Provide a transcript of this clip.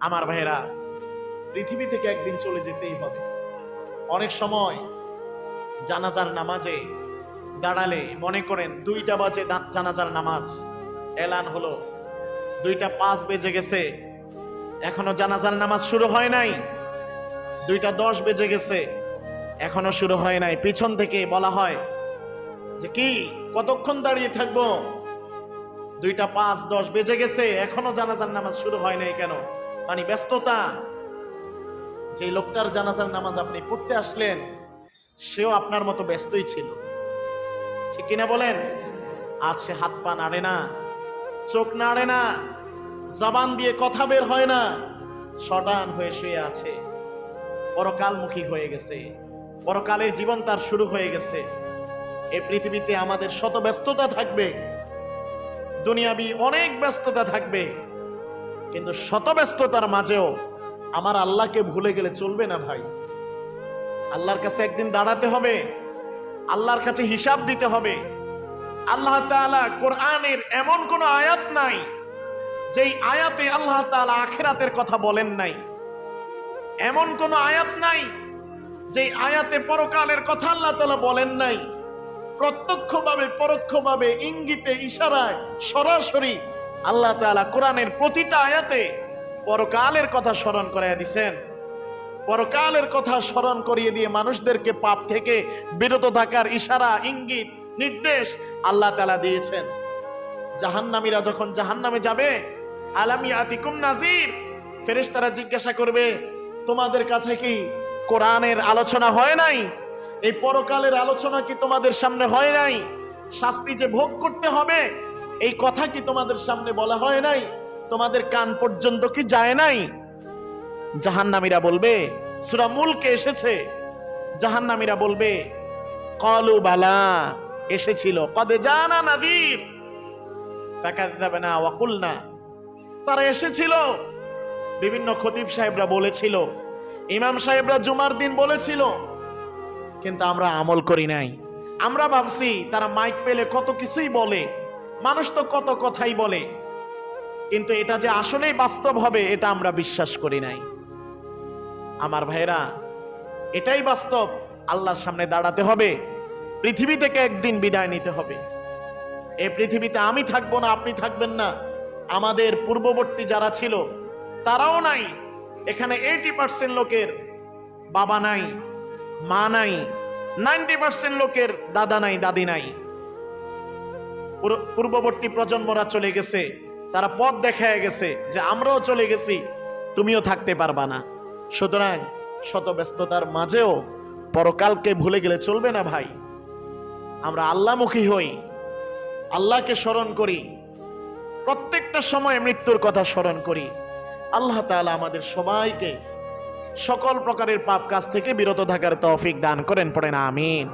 আমার ভাইয়েরা, পৃথিবী থেকে একদিন চলে যেতেই হবে। অনেক সময় জানাজার নামাজে দাঁড়ালে মনে করেন দুইটা বাজে জানাজার নামাজ। এলান হলো, দুইটা পাঁচ বেজে গেছে, এখনও জানাজার নামাজ শুরু হয় নাই। দুইটা দশ বেজে গেছে, এখনও শুরু হয় নাই। পিছন থেকে বলা হয় যে, কি, কতক্ষণ দাঁড়িয়ে থাকব? দুইটা পাঁচ দশ বেজে গেছে, এখনও জানাজার নামাজ শুরু হয় নাই কেন? মানে ব্যস্ততা। যে লোকটার জানাজার নামাজ আপনি পড়তে আসলেন, সেও আপনার মতো ব্যস্তই ছিল। ঠিক কিনা বলেন? আজ সে হাত পা নাড়ে না, চোখ নাড়ে না, জবান দিয়ে কথা বের হয় না, শটান হয়ে শুয়ে আছে। পরকালমুখী হয়ে গেছে। পরকালের জীবন তার শুরু হয়ে গেছে। এই পৃথিবীতে আমাদের শত ব্যস্ততা থাকবে। দুনিয়াবি অনেক ব্যস্ততা থাকবে। কিন্তু শতব্যস্ততার মাঝেও আমার আল্লাহকে ভুলে গেলে চলবে না ভাই। আল্লাহর কাছে একদিন দাঁড়াতে হবে, আল্লাহর কাছে হিসাব দিতে হবে। আল্লাহ তাআলা কোরআনের এমন কোন আয়াত নাই, যেই আয়াতে আল্লাহ তাআলা আখেরাতের কথা বলেন নাই। এমন কোন আয়াত নাই, যেই আয়াতে পরকালের কথা আল্লাহ তালা বলেন নাই। প্রত্যক্ষভাবে, পরোক্ষভাবে, ইঙ্গিতে, ইশারায়, সরাসরি আল্লাহ তাআলা কোরআনের প্রতিটা আয়াতে পরকালের কথা স্মরণ করাইয়া দিছেন। পরকালের কথা স্মরণ করিয়ে দিয়ে মানুষদেরকে পাপ থেকে বিরত থাকার ইশারা, ইঙ্গিত, নির্দেশ আল্লাহ তালা দিয়েছেন। জাহান্নামীরা যখন জাহান্নামে যাবে, আলামি আতিকুম নাজির ফেরেশতারা জিজ্ঞাসা করবে, তোমাদের কাছে কি কোরআনের আলোচনা হয় নাই? এই পরকালের আলোচনা কি তোমাদের সামনে হয় নাই? শাস্তি যে ভোগ করতে হবে এই কথা কি তোমাদের সামনে বলা হয় নাই? তোমাদের কান পর্যন্ত কি যায় নাই? জাহান্নামীরা বলবে, সূরা মুলকে এসেছে। জাহান্নামীরা বলবে, কলু বালা, এসেছিল। কদে জানা নাদির। ফাকাযাবানা ওয়া কুলনা। তারা এসেছিল। বিভিন্ন খতিব সাহেবরা বলেছিল, ইমাম সাহেবরা জুমার দিন বলেছিল, কিন্তু আমরা আমল করি নাই। আমরা ভাবছি তারা মাইক পেলে কত কিছুই বলে। মানুষ তো কত কথাই বলে, কিন্তু এটা যে আসলেই বাস্তব হবে, এটা আমরা বিশ্বাস করি নাই। আমার ভাইরা এটাই বাস্তব, আল্লাহর সামনে দাঁড়াতে হবে, পৃথিবী থেকে একদিন বিদায় নিতে হবে। এ পৃথিবীতে আমি থাকব না, আপনি থাকবেন না। আমাদের পূর্ববর্তী যারা ছিল, তারাও নাই। এখানে এইটি পার্সেন্ট লোকের বাবা নাই, মা নাই নাইনটি পার্সেন্ট লোকের দাদা নাই, দাদি নাই। পূর্ববর্তী প্রজন্মরা চলে গেছে। তারা পথ দেখায় গেছে যে আমরাও চলে গেছি, তুমিও থাকতে পারবা না। সুতরাং শত ব্যস্ততার মাঝেও পরকালকে ভুলে গেলে চলবে না ভাই। আমরা আল্লাহমুখী হই, আল্লাহকে স্মরণ করি, প্রত্যেকটা সময় মৃত্যুর কথা স্মরণ করি। আল্লাহ তাআলা আমাদের সবাইকে সকল প্রকারের পাপ কাজ থেকে বিরত থাকার তৌফিক দান করেন, পড়েন, আমিন।